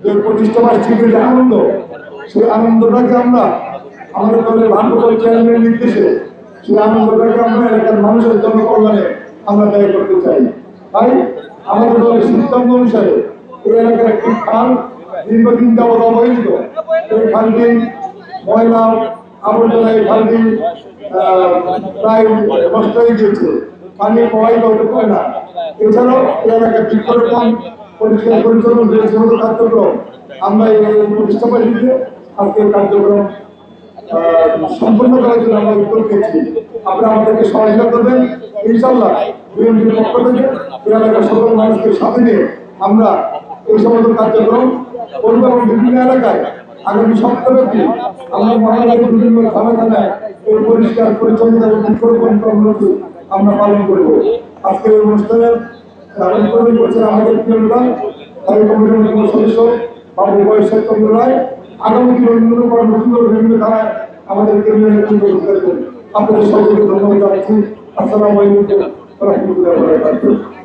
যে প্রতিষ্ঠা বার্ষিকীর আনন্দ, সেই আনন্দটাকে আমরা আমাদের দলের ভাগ্যবল চেয়ারম্যানের নির্দেশে সেই আনন্দটাকে আমরা এলাকার মানুষের জনকল্যাণে আমরা ব্যয় করতে চাই। তাই আমাদের দলের সিদ্ধান্ত অনুসারে এলাকার একটি খাল দীর্ঘদিন যাবৎ এই খালটি ময়লা আবর্জনা এই খালটি প্রায় নষ্ট হয়ে গিয়েছে। পানি প্রবাহিত হতে এছাড়াও এই এলাকার বৃক্ষরোপণ পরিষ্কার পরিচ্ছন্ন কার্যক্রম আমরা এই আজকের কার্যক্রম আমরা করবেন। এলাকার আমরা এই সমস্ত কার্যক্রম করব বিভিন্ন এলাকায় আগামী সপ্তাহব্যাপী আমরা বিভিন্ন থানা থানায় পরিষ্কার পরিচ্ছন্নতা এবং আমরা পালন করব। আজকের অনুষ্ঠানের আয়োজন করে করছেন আমাদের প্রিয় স্থায়ী কমিটির অন্যতম সদস্য বাবু বয়স চন্দ্র রায় আগামী দিন কর্মসূচিগুলো বিভিন্ন ধারায় আমাদের কেন্দ্রীয় নেতৃত্ব করবেন আপনাদের সকলকে ধন্যবাদ জানাচ্ছি। আসসালামু আলাইকুম। রহমতুল্লাহ